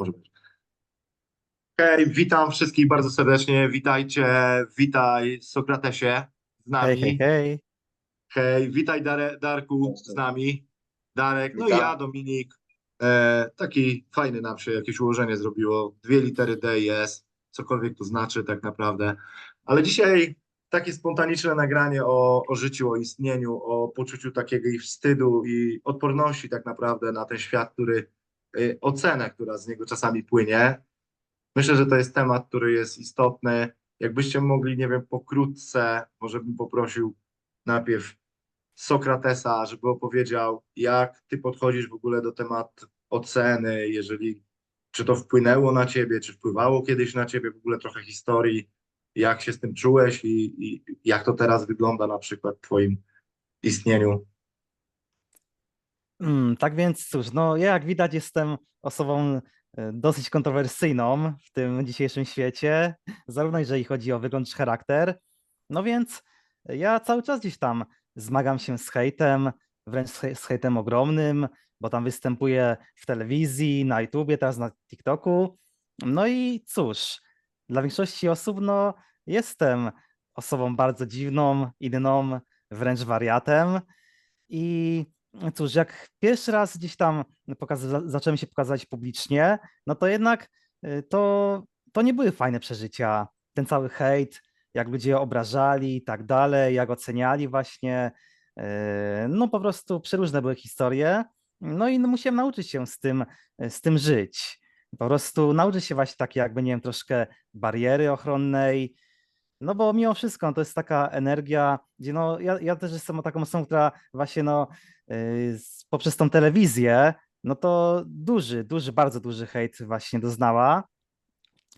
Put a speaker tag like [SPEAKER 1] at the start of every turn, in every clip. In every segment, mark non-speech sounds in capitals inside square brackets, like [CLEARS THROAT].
[SPEAKER 1] Może być. Hej, witam wszystkich bardzo serdecznie. Witajcie, witaj Sokratesie z nami.
[SPEAKER 2] Hej, hej, hej.
[SPEAKER 1] Hej, witaj Dare, Darku z nami. Darek, no i
[SPEAKER 3] Witam.
[SPEAKER 1] ja, Dominik. E, taki fajny nam się jakieś ułożenie zrobiło. Dwie litery D i S, cokolwiek to znaczy tak naprawdę. Ale dzisiaj takie spontaniczne nagranie o, o życiu, o istnieniu, o poczuciu takiego i wstydu i odporności tak naprawdę na ten świat, który, ocenę, która z niego czasami płynie. Myślę, że to jest temat, który jest istotny. Jakbyście mogli, nie wiem, pokrótce, może bym poprosił najpierw Sokratesa, żeby opowiedział, jak ty podchodzisz w ogóle do tematu oceny, jeżeli czy to wpłynęło na ciebie, czy wpływało kiedyś na ciebie w ogóle trochę historii, jak się z tym czułeś i, i jak to teraz wygląda na przykład w twoim istnieniu.
[SPEAKER 2] Mm, tak więc cóż, no ja jak widać jestem osobą e, dosyć kontrowersyjną w tym dzisiejszym świecie, zarówno jeżeli chodzi o wygląd czy charakter. No więc ja cały czas gdzieś tam zmagam się z hejtem, wręcz z hejtem ogromnym, bo tam występuję w telewizji, na YouTubie, teraz na TikToku. No i cóż, dla większości osób, no jestem osobą bardzo dziwną, inną, wręcz wariatem. I cóż, jak pierwszy raz gdzieś tam zacząłem się pokazać publicznie, no to jednak y, to, to nie były fajne przeżycia. Ten cały hejt, jak ludzie obrażali i tak dalej, jak oceniali właśnie. y, No po prostu przeróżne były historie. No i no, musiałem nauczyć się z tym, z tym żyć. Po prostu nauczyć się właśnie takiej jakby, nie wiem, troszkę bariery ochronnej, no bo mimo wszystko no to jest taka energia, gdzie no ja, ja też jestem taką osobą, która właśnie no poprzez tą telewizję, no to duży, duży, bardzo duży hejt właśnie doznała.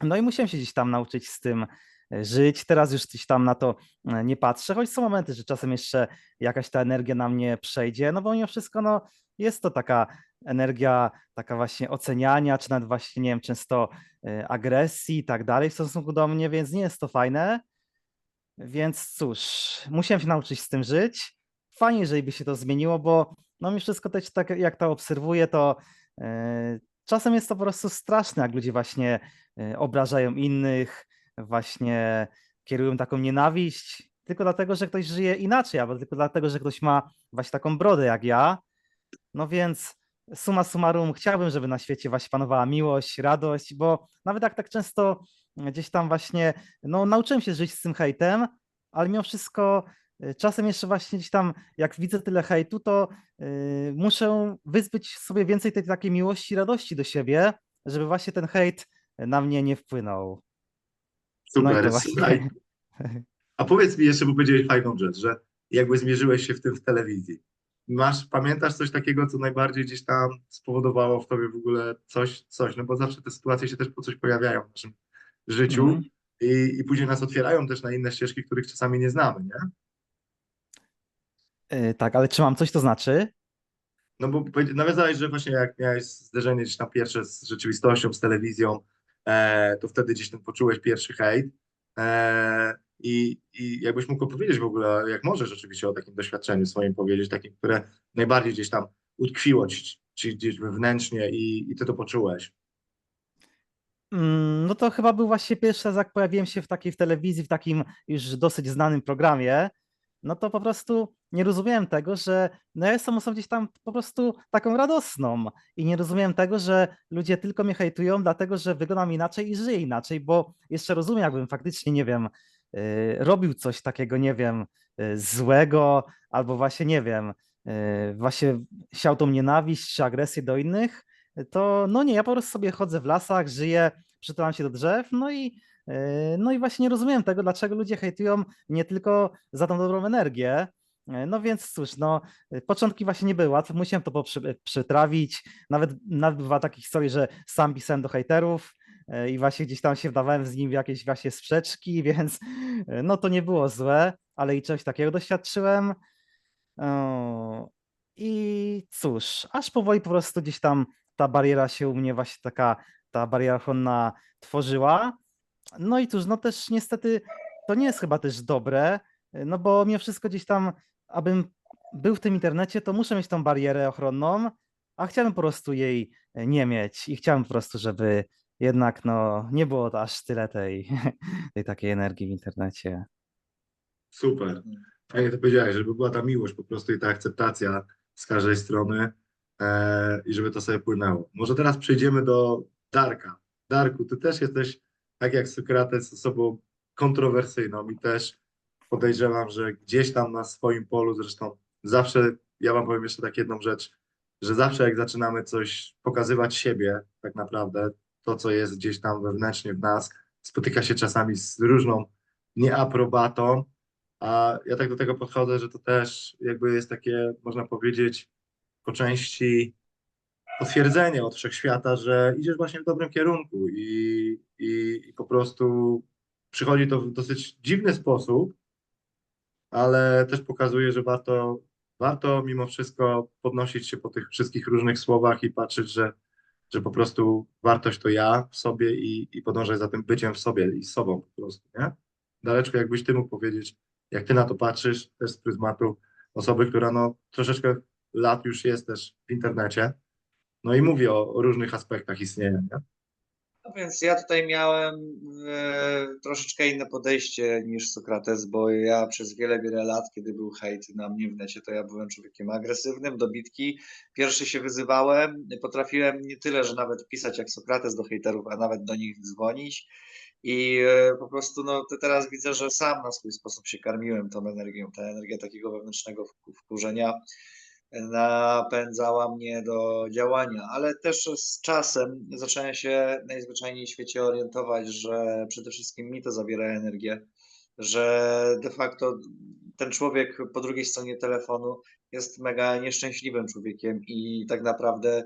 [SPEAKER 2] No i musiałem się gdzieś tam nauczyć z tym e, żyć. Teraz już gdzieś tam na to e, nie patrzę, choć są momenty, że czasem jeszcze jakaś ta energia na mnie przejdzie, no bo mimo wszystko no jest to taka energia taka właśnie oceniania, czy nawet właśnie, nie wiem, często agresji i tak dalej w stosunku do mnie, więc nie jest to fajne. Więc cóż, musiałem się nauczyć z tym żyć. Fajnie, jeżeli by się to zmieniło, bo no mi wszystko też tak jak to obserwuję, to e, czasem jest to po prostu straszne, jak ludzie właśnie e, obrażają innych, właśnie kierują taką nienawiść, tylko dlatego, że ktoś żyje inaczej, albo tylko dlatego, że ktoś ma właśnie taką brodę jak ja. No więc summa summarum chciałbym, żeby na świecie właśnie panowała miłość, radość, bo nawet jak tak często gdzieś tam właśnie, no nauczyłem się żyć z tym hejtem, ale mimo wszystko czasem jeszcze właśnie gdzieś tam, jak widzę tyle hejtu, to y, muszę wyzbyć sobie więcej tej takiej miłości, radości do siebie, żeby właśnie ten hejt na mnie nie wpłynął. No
[SPEAKER 1] Super,
[SPEAKER 2] to właśnie. [LAUGHS]
[SPEAKER 1] A powiedz mi jeszcze, bo powiedziałeś fajną rzecz, że jakby zmierzyłeś się w tym w telewizji. Masz, pamiętasz coś takiego, co najbardziej gdzieś tam spowodowało w tobie w ogóle coś, coś, no bo zawsze te sytuacje się też po coś pojawiają w naszym życiu
[SPEAKER 2] Mhm.
[SPEAKER 1] i, i później nas otwierają też na inne ścieżki, których czasami nie znamy, nie?
[SPEAKER 2] Y, Tak, ale czy mam coś to znaczy?
[SPEAKER 1] No bo nawiązałeś, że właśnie jak miałeś zderzenie gdzieś tam pierwsze z rzeczywistością, z telewizją, e, to wtedy gdzieś tam poczułeś pierwszy hejt. E, i, I jakbyś mógł opowiedzieć w ogóle, jak możesz oczywiście o takim doświadczeniu swoim powiedzieć, takim, które najbardziej gdzieś tam utkwiło ci, ci gdzieś wewnętrznie i, i ty to poczułeś.
[SPEAKER 2] Mm, No to chyba był właśnie pierwszy raz, jak pojawiłem się w takiej w telewizji, w takim już dosyć znanym programie, no to po prostu nie rozumiałem tego, że no ja jestem osobą gdzieś tam po prostu taką radosną i nie rozumiałem tego, że ludzie tylko mnie hejtują, dlatego że wyglądam inaczej i żyję inaczej, bo jeszcze rozumiem, jakbym faktycznie, nie wiem, y, robił coś takiego, nie wiem, y, złego, albo właśnie, nie wiem, y, właśnie siał tą nienawiść czy agresję do innych, to no nie, ja po prostu sobie chodzę w lasach, żyję, przytulam się do drzew, no i, no i właśnie nie rozumiem tego, dlaczego ludzie hejtują nie tylko za tą dobrą energię. Yy, No więc cóż, no yy, początki właśnie nie były łatwe, musiałem to przytrawić. Nawet, nawet bywa takie historie, że sam pisałem do hejterów yy, i właśnie gdzieś tam się wdawałem z nim w jakieś właśnie sprzeczki, [LAUGHS] więc yy, no to nie było złe, ale i czegoś takiego doświadczyłem. I cóż, aż powoli po prostu gdzieś tam ta bariera się u mnie właśnie taka, ta bariera ochronna tworzyła. No i cóż, no też niestety to nie jest chyba też dobre, no bo mimo wszystko gdzieś tam, abym był w tym internecie, to muszę mieć tą barierę ochronną, a chciałbym po prostu jej e, nie mieć i chciałem po prostu, żeby jednak no, nie było aż tyle tej, [LAUGHS] tej takiej energii w internecie.
[SPEAKER 1] Super. Fajnie to powiedziałeś, żeby była ta miłość po prostu i ta akceptacja z każdej strony e, i żeby to sobie płynęło. Może teraz przejdziemy do Darka. Darku, ty też jesteś, tak jak Sokrates, osobą kontrowersyjną. I też podejrzewam, że gdzieś tam na swoim polu, zresztą zawsze, ja wam powiem jeszcze tak jedną rzecz, że zawsze jak zaczynamy coś pokazywać siebie, tak naprawdę, to co jest gdzieś tam wewnętrznie w nas, spotyka się czasami z różną nieaprobatą, a ja tak do tego podchodzę, że to też jakby jest takie, można powiedzieć, po części potwierdzenie od wszechświata, że idziesz właśnie w dobrym kierunku i, i, i po prostu przychodzi to w dosyć dziwny sposób, ale też pokazuje, że warto, warto mimo wszystko podnosić się po tych wszystkich różnych słowach i patrzeć, że, że po prostu wartość to ja w sobie i, i podążać za tym byciem w sobie i sobą po prostu, nie? Daleczko, jakbyś ty mógł powiedzieć, jak ty na to patrzysz, też z pryzmatu osoby, która no troszeczkę lat już jest też w internecie, no i mówi o, o różnych aspektach istnienia, nie?
[SPEAKER 3] No więc ja tutaj miałem e, troszeczkę inne podejście niż Sokrates, bo ja przez wiele, wiele lat, kiedy był hejt na mnie w necie, to ja byłem człowiekiem agresywnym, do bitki. Pierwszy się wyzywałem, potrafiłem nie tyle, że nawet pisać jak Sokrates do hejterów, a nawet do nich dzwonić. I e, po prostu no, te- teraz widzę, że sam na swój sposób się karmiłem tą energią, ta energia takiego wewnętrznego wku- wkurzenia napędzała mnie do działania, ale też z czasem zacząłem się najzwyczajniej w świecie orientować, że przede wszystkim mi to zabiera energię, że de facto ten człowiek po drugiej stronie telefonu jest mega nieszczęśliwym człowiekiem i tak naprawdę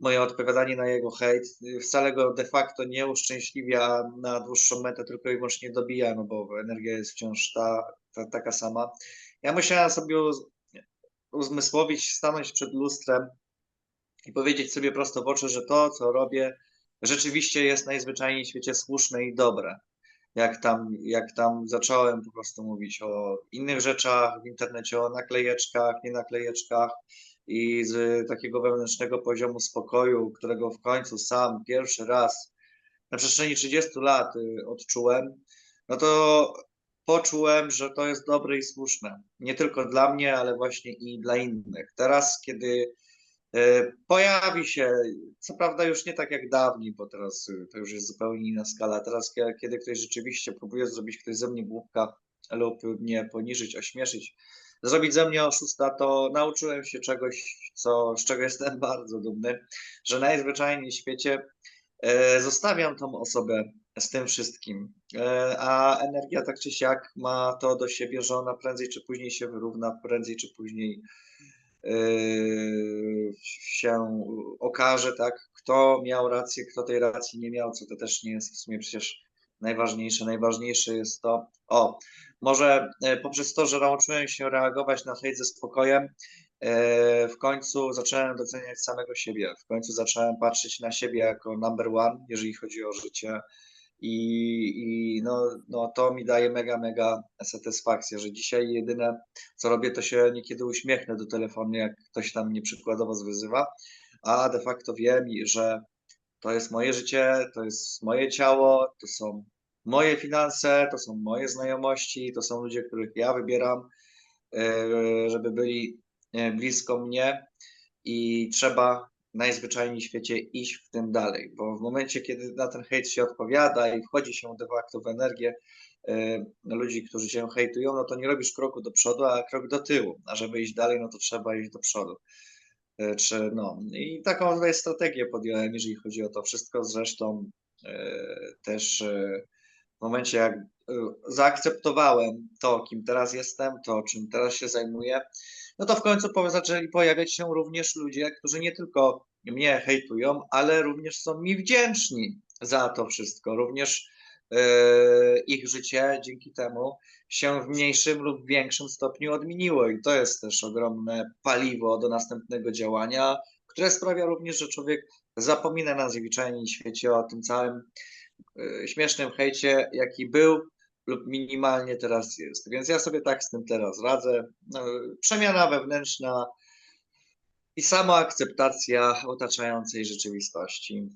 [SPEAKER 3] moje odpowiadanie na jego hejt wcale go de facto nie uszczęśliwia na dłuższą metę, tylko i wyłącznie dobija, no bo energia jest wciąż ta, ta, taka sama. Ja musiałem sobie uzmysłowić, stanąć przed lustrem i powiedzieć sobie prosto w oczy, że to, co robię, rzeczywiście jest najzwyczajniej w świecie słuszne i dobre. Jak tam, jak tam zacząłem po prostu mówić o innych rzeczach w internecie, o naklejeczkach, nie naklejeczkach i z takiego wewnętrznego poziomu spokoju, którego w końcu sam pierwszy raz na przestrzeni 30 lat y, odczułem, no to poczułem, że to jest dobre i słuszne. Nie tylko dla mnie, ale właśnie i dla innych. Teraz, kiedy e, pojawi się, co prawda już nie tak jak dawniej, bo teraz y, to już jest zupełnie inna skala. Teraz, kie- kiedy ktoś rzeczywiście próbuje zrobić ktoś ze mnie głupka lub mnie poniżyć, ośmieszyć, zrobić ze mnie oszusta, to nauczyłem się czegoś, co, z czego jestem [LAUGHS] bardzo dumny, że najzwyczajniej w świecie e, zostawiam tą osobę z tym wszystkim. E, A energia tak czy siak ma to do siebie, że ona prędzej czy później się wyrówna, prędzej czy później e, się okaże, tak, kto miał rację, kto tej racji nie miał, co to też nie jest w sumie przecież najważniejsze. Najważniejsze jest to, o, może e, poprzez to, że nauczyłem się reagować na hejt ze spokojem, w końcu zacząłem doceniać samego siebie. W końcu zacząłem patrzeć na siebie jako number one, jeżeli chodzi o życie. I, i no, no to mi daje mega, mega satysfakcję, że dzisiaj jedyne co robię, to się niekiedy uśmiechnę do telefonu, jak ktoś tam mnie przykładowo zwyzywa, a de facto wiem, że to jest moje życie, to jest moje ciało, to są moje finanse, to są moje znajomości, to są ludzie, których ja wybieram, e, żeby byli e, blisko mnie i trzeba najzwyczajniej w świecie iść w tym dalej, bo w momencie, kiedy na ten hejt się odpowiada i wchodzi się de facto w energię e, ludzi, którzy cię hejtują, no to nie robisz kroku do przodu, a krok do tyłu, a żeby iść dalej, no to trzeba iść do przodu. E, Czy, no, I taką tutaj strategię podjąłem, jeżeli chodzi o to wszystko. Zresztą e, też w momencie, jak zaakceptowałem to, kim teraz jestem, to czym teraz się zajmuję, no to w końcu zaczęli pojawiać się również ludzie, którzy nie tylko mnie hejtują, ale również są mi wdzięczni za to wszystko. Również e, ich życie dzięki temu się w mniejszym lub większym stopniu odmieniło i to jest też ogromne paliwo do następnego działania, które sprawia również, że człowiek zapomina na zwyczajnym świecie o tym całym e, śmiesznym hejcie, jaki był lub minimalnie teraz jest. Więc ja sobie tak z tym teraz radzę. No, Przemiana wewnętrzna i samoakceptacja otaczającej rzeczywistości.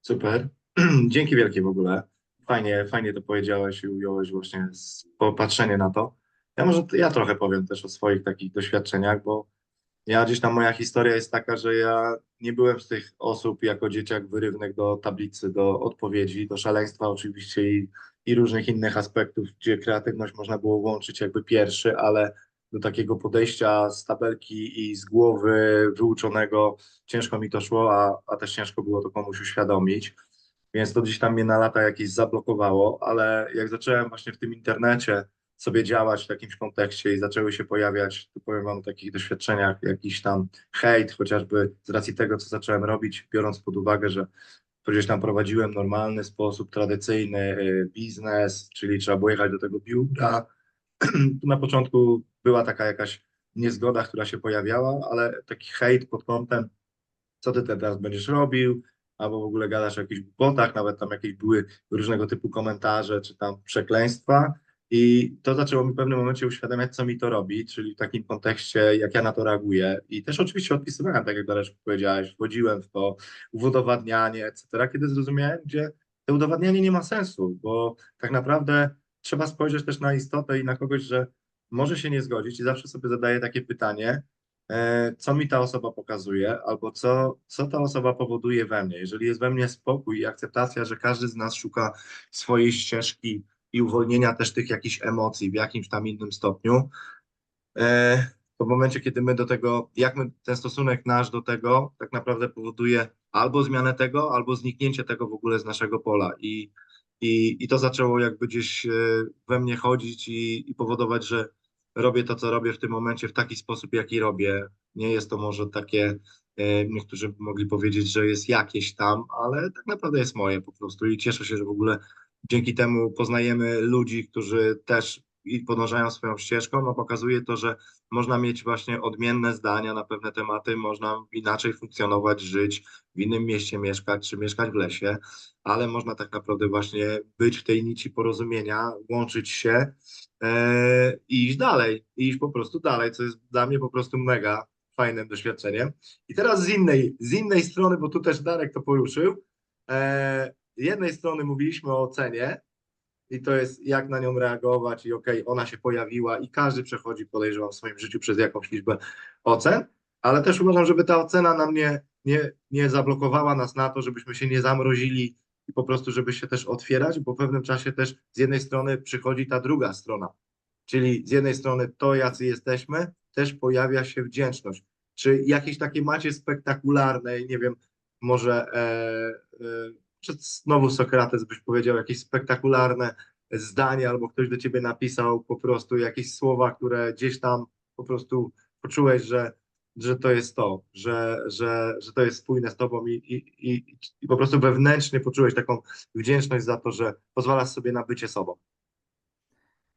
[SPEAKER 1] Super. [CLEARS THROAT] Dzięki wielkie w ogóle. Fajnie, fajnie to powiedziałeś i ująłeś właśnie popatrzenie na to. Ja może ja trochę powiem też o swoich takich doświadczeniach, bo ja gdzieś tam moja historia jest taka, że ja nie byłem z tych osób jako dzieciak wyrywnych do tablicy, do odpowiedzi, do szaleństwa oczywiście i, i różnych innych aspektów, gdzie kreatywność można było łączyć jakby pierwszy, ale do takiego podejścia z tabelki i z głowy wyuczonego ciężko mi to szło, a, a też ciężko było to komuś uświadomić. Więc to gdzieś tam mnie na lata jakieś zablokowało, ale jak zacząłem właśnie w tym internecie sobie działać w jakimś kontekście i zaczęły się pojawiać, tu powiem wam o takich doświadczeniach, jakiś tam hejt, chociażby z racji tego, co zacząłem robić, biorąc pod uwagę, że gdzieś tam prowadziłem normalny sposób, tradycyjny y, biznes, czyli trzeba było jechać do tego biura. Tu [CLEARS THROAT] na początku była taka jakaś niezgoda, która się pojawiała, ale taki hejt pod kątem, co ty teraz będziesz robił, albo w ogóle gadasz o jakichś głupotach, nawet tam jakieś były różnego typu komentarze, czy tam przekleństwa. I to zaczęło mi w pewnym momencie uświadamiać, co mi to robi, czyli w takim kontekście, jak ja na to reaguję. I też oczywiście odpisywałem, tak jak Dareczku powiedziałeś, wchodziłem w to udowadnianie, etc., kiedy zrozumiałem, gdzie to udowadnianie nie ma sensu, bo tak naprawdę trzeba spojrzeć też na istotę i na kogoś, że może się nie zgodzić i zawsze sobie zadaję takie pytanie, e, co mi ta osoba pokazuje, albo co, co ta osoba powoduje we mnie. Jeżeli jest we mnie spokój i akceptacja, że każdy z nas szuka swojej ścieżki i uwolnienia też tych jakichś emocji w jakimś tam innym stopniu, e, to w momencie, kiedy my do tego, jak my ten stosunek nasz do tego tak naprawdę powoduje albo zmianę tego, albo zniknięcie tego w ogóle z naszego pola. I, i, i to zaczęło jakby gdzieś e, we mnie chodzić i, i powodować, że robię to, co robię w tym momencie w taki sposób, jaki robię. Nie jest to może takie, e, niektórzy mogli powiedzieć, że jest jakieś tam, ale tak naprawdę jest moje po prostu i cieszę się, że w ogóle dzięki temu poznajemy ludzi, którzy też podążają swoją ścieżką, no pokazuje to, że można mieć właśnie odmienne zdania na pewne tematy, można inaczej funkcjonować, żyć, w innym mieście mieszkać, czy mieszkać w lesie, ale można tak naprawdę właśnie być w tej nici porozumienia, łączyć się e, i iść dalej, i iść po prostu dalej, co jest dla mnie po prostu mega fajnym doświadczeniem. I teraz z innej, z innej strony, bo tu też Darek to poruszył, e, z jednej strony mówiliśmy o ocenie i to jest jak na nią reagować i okej, ona się pojawiła i każdy przechodzi, podejrzewam, w swoim życiu przez jakąś liczbę ocen, ale też uważam, żeby ta ocena nam nie, nie, nie zablokowała nas na to, żebyśmy się nie zamrozili i po prostu, żeby się też otwierać, bo w pewnym czasie też z jednej strony przychodzi ta druga strona, czyli z jednej strony to, jacy jesteśmy, też pojawia się wdzięczność. Czy jakieś takie macie spektakularne, nie wiem, może e, e, czy znowu Sokrates byś powiedział jakieś spektakularne zdanie, albo ktoś do ciebie napisał po prostu jakieś słowa, które gdzieś tam po prostu poczułeś, że, że to jest to, że, że, że to jest spójne z tobą i, i, i, po prostu wewnętrznie poczułeś taką wdzięczność za to, że pozwalasz sobie na bycie sobą.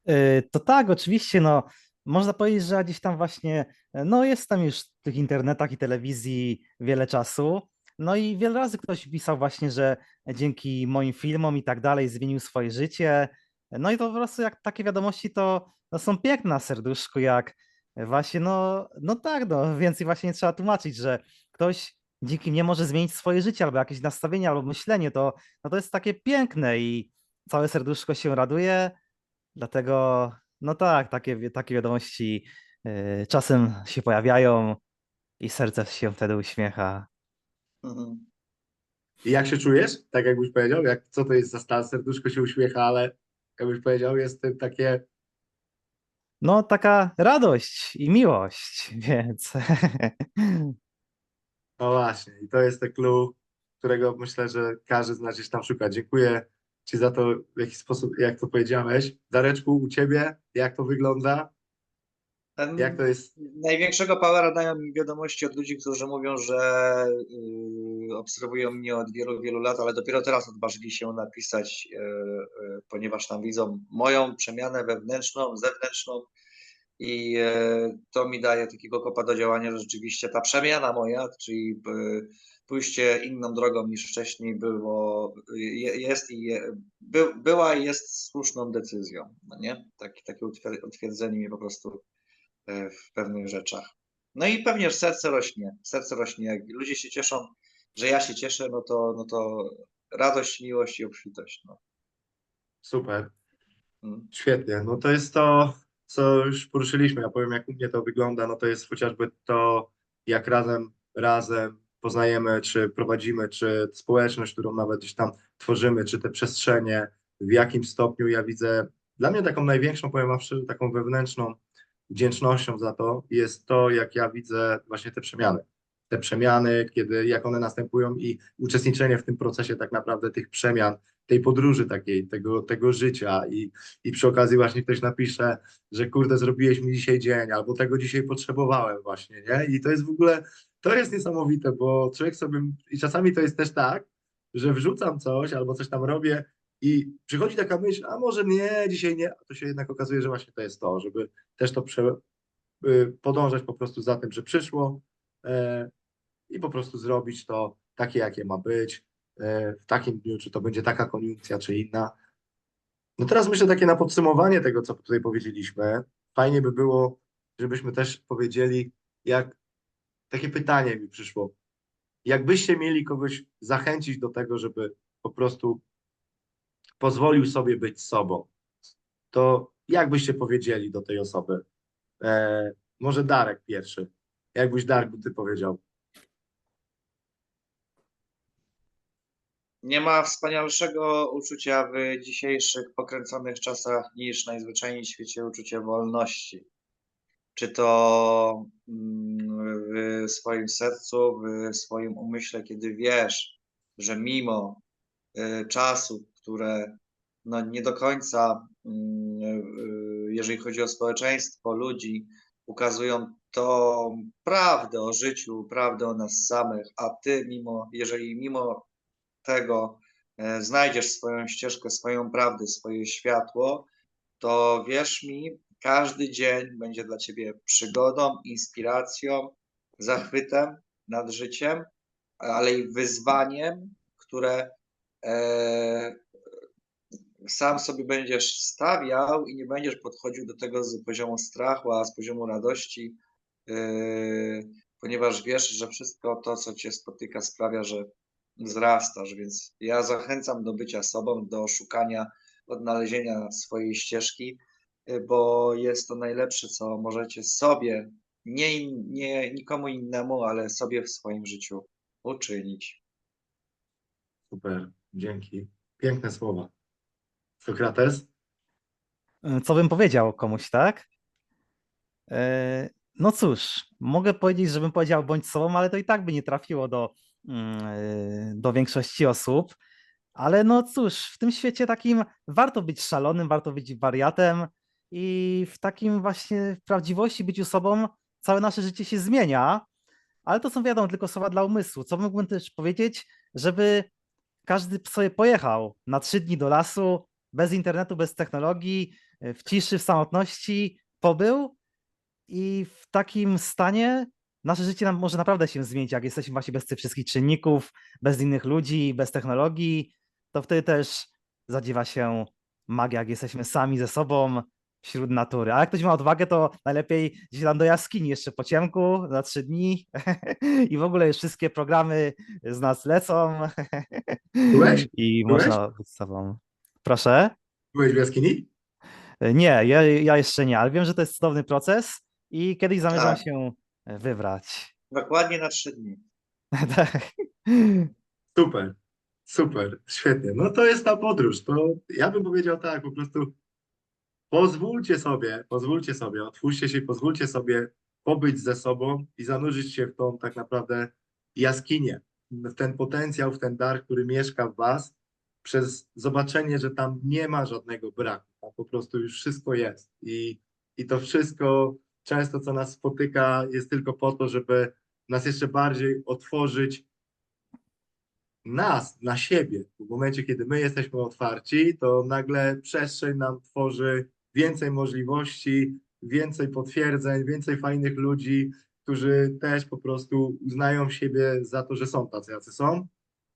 [SPEAKER 2] Y, To tak, oczywiście, no można powiedzieć, że gdzieś tam właśnie, no jestem już w tych internetach i telewizji wiele czasu, no i wiele razy ktoś pisał właśnie, że dzięki moim filmom i tak dalej zmienił swoje życie, no i to po prostu jak takie wiadomości to no, są piękne na serduszku, jak właśnie, no, no tak, no. Więcej właśnie nie trzeba tłumaczyć, że ktoś dzięki mnie może zmienić swoje życie, albo jakieś nastawienie, albo myślenie, to, no to jest takie piękne i całe serduszko się raduje, Dlatego, no tak, takie, takie wiadomości y, czasem się pojawiają i serce się wtedy uśmiecha.
[SPEAKER 3] Mhm.
[SPEAKER 1] I jak się czujesz? Tak jakbyś powiedział, jak, co to jest za stan? Serduszko się uśmiecha, ale jakbyś powiedział, jest takie
[SPEAKER 2] No, taka radość i miłość, [LAUGHS] więc
[SPEAKER 1] No właśnie, i to jest ten clue, którego myślę, że każdy z nas gdzieś tam szuka. Dziękuję Ci za to, w jaki sposób, jak to powiedziałeś. Dareczku, u Ciebie, jak to wygląda?
[SPEAKER 3] Ten
[SPEAKER 1] Jak to jest?
[SPEAKER 3] Największego powera dają mi wiadomości od ludzi, którzy mówią, że y, obserwują mnie od wielu, wielu lat, ale dopiero teraz odważyli się napisać, y, y, ponieważ tam widzą moją przemianę wewnętrzną, zewnętrzną i y, to mi daje takiego kopa do działania, że rzeczywiście ta przemiana moja, czyli y, pójście inną drogą niż wcześniej było, je- jest i by, była i jest słuszną decyzją, no nie? Taki, takie utwier- utwierdzenie mnie po prostu w pewnych rzeczach. No i pewnie serce rośnie, serce rośnie. Jak ludzie się cieszą, że ja się cieszę, no to, no to radość, miłość i obfitość. No.
[SPEAKER 1] Super.
[SPEAKER 3] Mm.
[SPEAKER 1] Świetnie. No to jest to, co już poruszyliśmy. Ja powiem, jak u mnie to wygląda. No to jest chociażby to, jak razem, razem poznajemy, czy prowadzimy, czy społeczność, którą nawet gdzieś tam tworzymy, czy te przestrzenie, w jakim stopniu ja widzę. Dla mnie taką największą, powiem wam szczerze, taką wewnętrzną wdzięcznością za to jest to, jak ja widzę właśnie te przemiany. Te przemiany, kiedy, jak one następują i uczestniczenie w tym procesie tak naprawdę tych przemian, tej podróży takiej, tego, tego życia i, i przy okazji właśnie ktoś napisze, że kurde, zrobiłeś mi dzisiaj dzień, albo tego dzisiaj potrzebowałem właśnie, nie? I to jest w ogóle, to jest niesamowite, bo człowiek sobie, i czasami to jest też tak, że wrzucam coś albo coś tam robię i przychodzi taka myśl, a może nie, dzisiaj nie, a to się jednak okazuje, że właśnie to jest to, żeby też to prze, y, podążać po prostu za tym, że przyszło e, i po prostu zrobić to takie, jakie ma być, e, w takim dniu, czy to będzie taka koniunkcja, czy inna. No teraz myślę takie na podsumowanie tego, co tutaj powiedzieliśmy. Fajnie by było, żebyśmy też powiedzieli, jak takie pytanie mi przyszło. Jakbyście mieli kogoś zachęcić do tego, żeby po prostu pozwolił sobie być sobą, to jak byście powiedzieli do tej osoby? E, może Darek pierwszy. Jakbyś Darku ty powiedział?
[SPEAKER 3] Nie ma wspanialszego uczucia w dzisiejszych pokręconych czasach niż najzwyczajniej w świecie uczucie wolności. Czy to mm, w swoim sercu, w swoim umyśle, kiedy wiesz, że mimo y, czasów, które no nie do końca, mm, y, jeżeli chodzi o społeczeństwo, ludzi, ukazują tą prawdę o życiu, prawdę o nas samych, a ty mimo, jeżeli mimo tego e, znajdziesz swoją ścieżkę, swoją prawdę, swoje światło, to wierz mi, każdy dzień będzie dla ciebie przygodą, inspiracją, zachwytem nad życiem, ale i wyzwaniem, które e, sam sobie będziesz stawiał i nie będziesz podchodził do tego z poziomu strachu, a z poziomu radości, e, ponieważ wiesz, że wszystko to, co cię spotyka, sprawia, że wzrastasz, więc ja zachęcam do bycia sobą, do szukania, odnalezienia swojej ścieżki, y, bo jest to najlepsze, co możecie sobie, nie, nie nikomu innemu, ale sobie w swoim życiu uczynić.
[SPEAKER 1] Super, dzięki. Piękne słowa. Sokrates?
[SPEAKER 2] E, Co bym powiedział komuś, tak? E, No cóż, mogę powiedzieć, żebym powiedział bądź sobą, ale to i tak by nie trafiło do, mm, e, do większości osób. Ale no cóż, w tym świecie takim warto być szalonym, warto być wariatem i w takim właśnie prawdziwości byciu sobą całe nasze życie się zmienia. Ale to są wiadomo tylko słowa dla umysłu. Co mógłbym też powiedzieć, żeby każdy sobie pojechał na trzy dni do lasu, bez internetu, bez technologii, e, w ciszy, w samotności, pobył i w takim stanie nasze życie nam może naprawdę się zmienić, jak jesteśmy właśnie bez tych wszystkich czynników, bez innych ludzi, bez technologii, to wtedy też zadziewa się magia, jak jesteśmy sami ze sobą wśród natury. A jak ktoś ma odwagę, to najlepiej gdzieś tam do jaskini jeszcze po ciemku na trzy dni [LAUGHS] i w ogóle już wszystkie programy z nas lecą
[SPEAKER 1] Byłeś? [LAUGHS]
[SPEAKER 2] i
[SPEAKER 1] Byłeś?
[SPEAKER 2] można być sobą. Proszę?
[SPEAKER 1] Byłeś w jaskini?
[SPEAKER 2] Nie, ja, ja jeszcze nie, ale wiem, że to jest cudowny proces i kiedyś zamierzam
[SPEAKER 3] Tak.
[SPEAKER 2] się wybrać.
[SPEAKER 3] Dokładnie na trzy dni. [LAUGHS]
[SPEAKER 2] Tak.
[SPEAKER 1] Super, super, świetnie. No to jest ta podróż. To ja bym powiedział tak, po prostu pozwólcie sobie, pozwólcie sobie, otwórzcie się i pozwólcie sobie pobyć ze sobą i zanurzyć się w tą tak naprawdę jaskinię, w ten potencjał, w ten dar, który mieszka w was, przez zobaczenie, że tam nie ma żadnego braku, tam po prostu już wszystko jest. I, i to wszystko często, co nas spotyka, jest tylko po to, żeby nas jeszcze bardziej otworzyć nas, na siebie. W momencie, kiedy my jesteśmy otwarci, to nagle przestrzeń nam tworzy więcej możliwości, więcej potwierdzeń, więcej fajnych ludzi, którzy też po prostu uznają siebie za to, że są tacy, jacy są,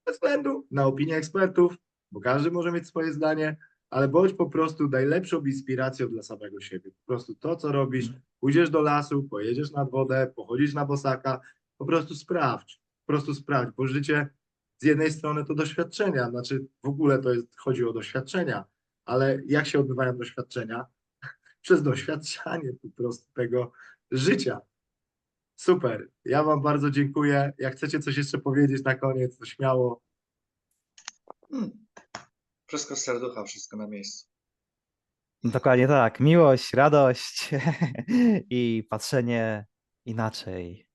[SPEAKER 1] bez względu na opinię ekspertów, bo każdy może mieć swoje zdanie, ale bądź po prostu najlepszą inspiracją dla samego siebie. Po prostu to, co robisz, pójdziesz do lasu, pojedziesz nad wodę, pochodzisz na bosaka, po prostu sprawdź, po prostu sprawdź, bo życie z jednej strony to doświadczenia, znaczy w ogóle to jest, chodzi o doświadczenia, ale jak się odbywają doświadczenia? [LAUGHS] Przez doświadczanie po prostu tego życia. Super. Ja Wam bardzo dziękuję. Jak chcecie coś jeszcze powiedzieć na koniec, to śmiało.
[SPEAKER 3] Hmm. Wszystko z serducha, wszystko na miejscu.
[SPEAKER 2] Dokładnie tak. Miłość, radość [LAUGHS] i patrzenie inaczej.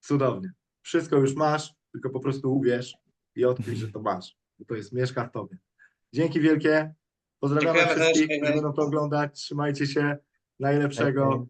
[SPEAKER 1] Cudownie. Wszystko już masz, tylko po prostu uwierz i odkryj, że to masz. Bo to jest mieszka w tobie. Dzięki wielkie. Pozdrawiamy
[SPEAKER 3] Dziękujemy też,
[SPEAKER 1] wszystkich, którzy będą to oglądać. Trzymajcie się. Najlepszego.